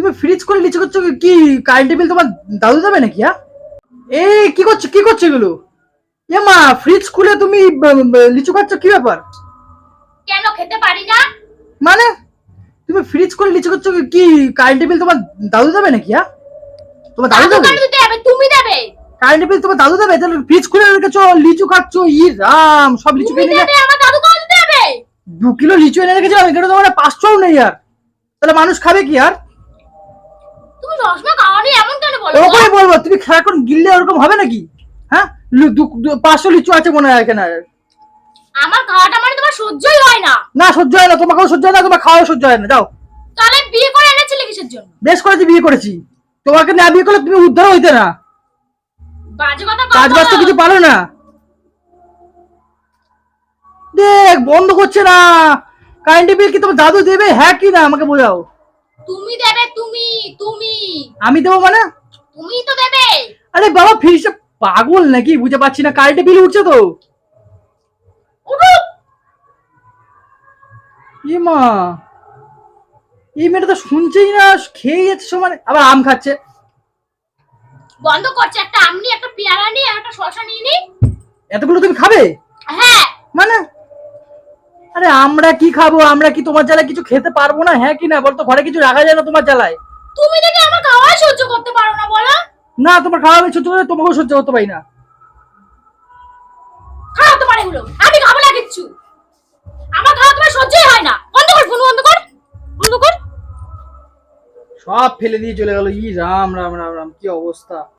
তুমি ফ্রিজ করে লিচু করছ কি? কারেন্ট বিল তোমার দাদু দেবে নাকি হ্যাঁ? এ কি করছ কি করছ এগুলো? এ মা ফ্রিজ খুলে তুমি লিচু খাচ্ছ কি ব্যাপার? কেন খেতে পারি না? মানে? তুমি ফ্রিজ করে লিচু করছ কি কারেন্ট বিল তোমার দাদু দেবে নাকি হ্যাঁ? তোমার দাদু দেবে? হবে? তুমি দেবে। কারেন্ট বিল তোমার দাদু দেবে? তাহলে ফ্রিজ খুলে রেখেছো লিচু খাচ্ছ ই রাম সব লিচু দেবে আমার দাদু কেন হবে দু কিলো লিচু এনে রেখেছিলাম এখানে তোমার পাঁচশোও নেই আর। তাহলে মানুষ খাবে কি আর? রসমা এমন কেন বলো ওকে বলব তুমি সারাক্ষণ গিললে ওরকম হবে নাকি? হ্যাঁ? পাঁচশো লিচু আছে মনে হয় আমার খাওয়াটা মানে তোমার সহ্যই হয় না। না সহ্য হয় না তোমাকেও সহ্য হয় না তোমার খাওয়াও সহ্য হয় না যাও। তাহলে বিয়ে করে এনেছিলে কিসের জন্য? বেশ করেছি বিয়ে করেছি। তোমাকে না বিয়ে করলে তুমি উদ্ধার হইতে না। বাজে কথা কাজ বাজ তো কিছু পারো না। দেখ বন্ধ করছে না। কারেন্ট বিল কি তোমার দাদু দেবে? হ্যাঁ কি না আমাকে বোঝাও। তুমি দেবে তুমি তুমি। আমি দেবো মানে? তুমি তো দেবে। আরে বাবা ফ্রিজটা পাগল নাকি? বুঝতে পারছি না কারেন্ট বিল উঠছে তো। মা এই মেয়েটা তো শুনছেই না খেয়ে যাচ্ছে সমানে। আবার আম খাচ্ছে। বন্ধ করছে একটা আম নিয়ে একটা পেয়ারা নিয়ে একটা শসা নিয়ে নি। এতগুলো তুমি খাবে? হ্যাঁ। আরে আমরা কি খাব? আমরা কি তোমার জ্বালায় কিছু খেতে পারব না? হ্যাঁ কি না? বলতো ঘরে কিছু রাখা যায় না তোমার জ্বালায়। তুমি দেখে আমার খাওয়াই সহ্য করতে পারো না বলো। না তোমার খাওয়া আমি সহ্য করে তোমাকেও সহ্য করতে পারি না। খাও তোমার এগুলো। আমি খাব না কিচ্ছু। আমার খাওয়া তোমার সহ্যই হয় না। বন্ধ কর ফোন বন্ধ কর। বন্ধ কর। সব ফেলে দিয়ে চলে গেল। ই রাম রাম রাম রাম। কি অবস্থা?